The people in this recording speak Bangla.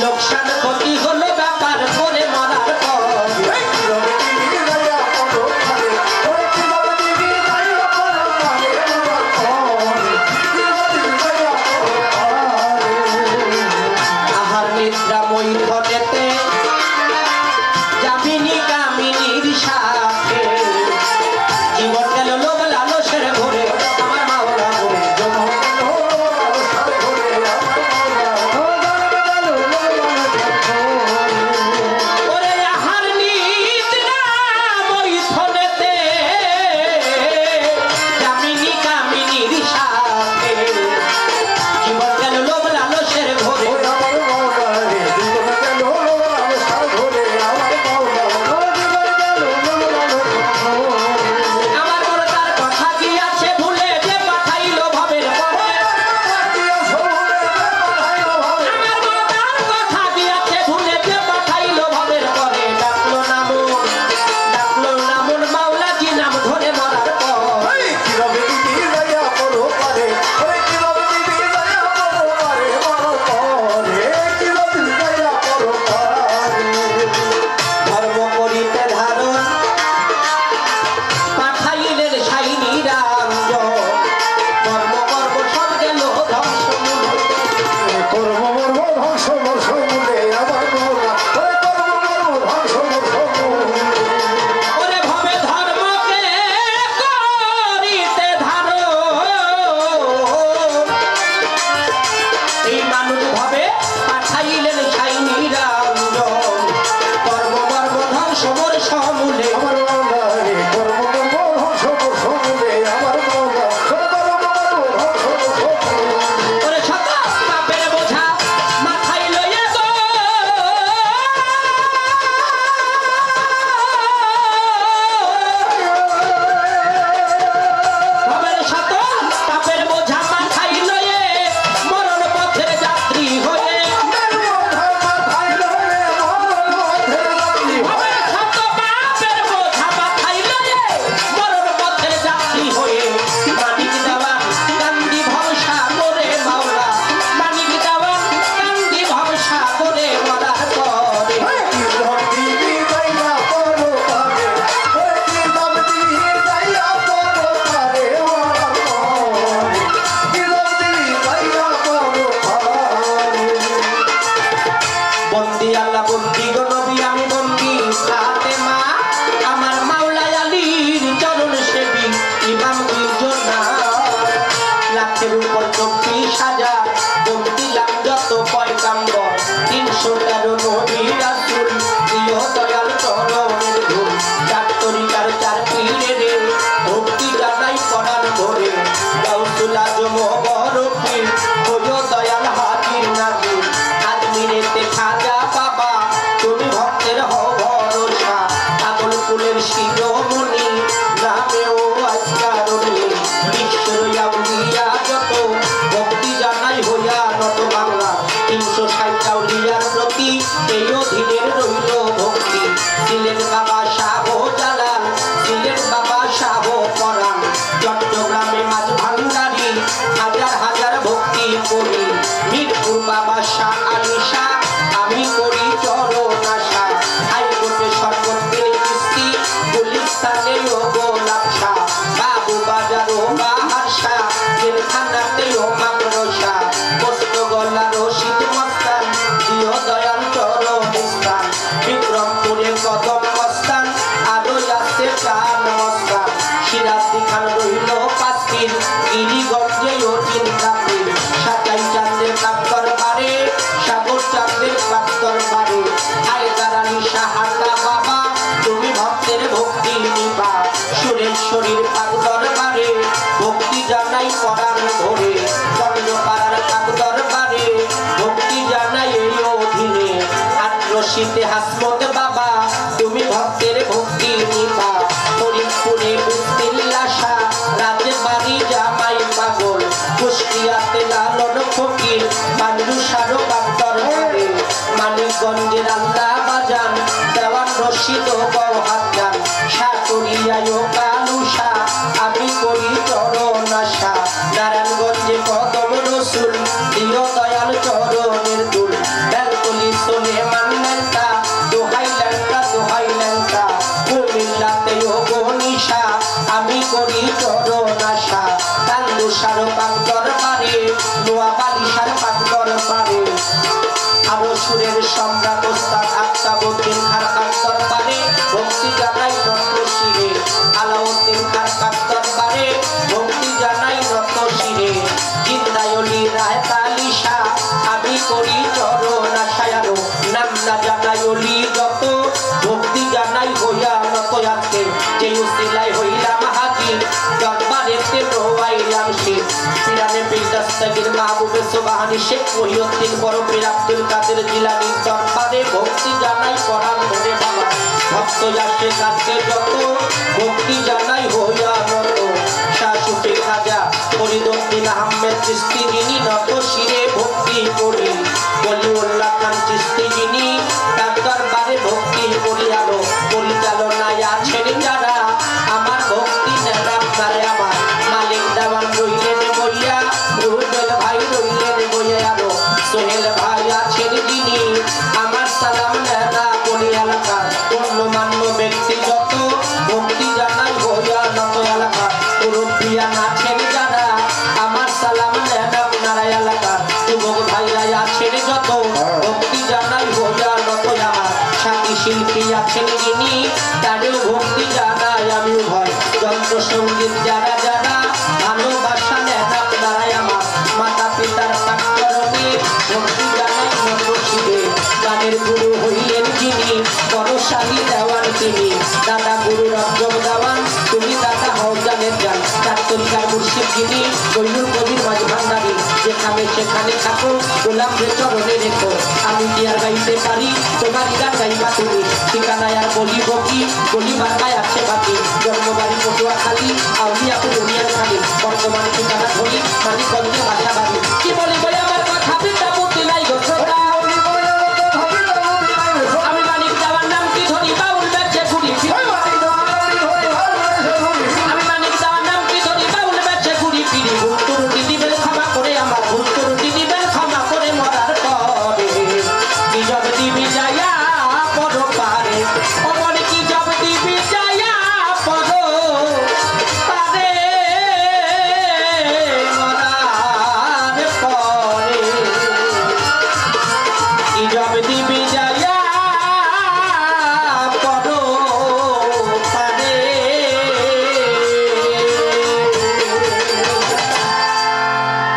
লোকসান ক্ষতি মানিকগঞ্জের আল্লাহ বাজান দেওয়ান রশিদ গৌহাত সুবহানি শেখ মহিউদ্দিন বরফির আব্দুল কাদের জিলানির দরবারে ভক্তি জানাই পড়ান মনে বাবা। ভক্ত যাচ্ছে কাছে যত, ভক্তি জানাই হইয়া নত শাহ খাজা ফরিদুদ্দিন আহমেদ চিস্তি তিনি কইনুর কবির মাঝ ভান্ডারি। যেখানে সেখানে থাকো গোলাম চরণে রেখো। আমি কি আর গাইতে পারি? তোমার গান গাইবা তুমি? ঠিকানায় আর বলি বকি বলি বাংলায় আছে বাকি। জন্মবাড়ি পটুয়া খালি আউলিয়া তো দুনিয়ার খালি বর্তমান ঠিকানা ধরি মানি কন্দে বাজা বাড়ি কি বলি বলে?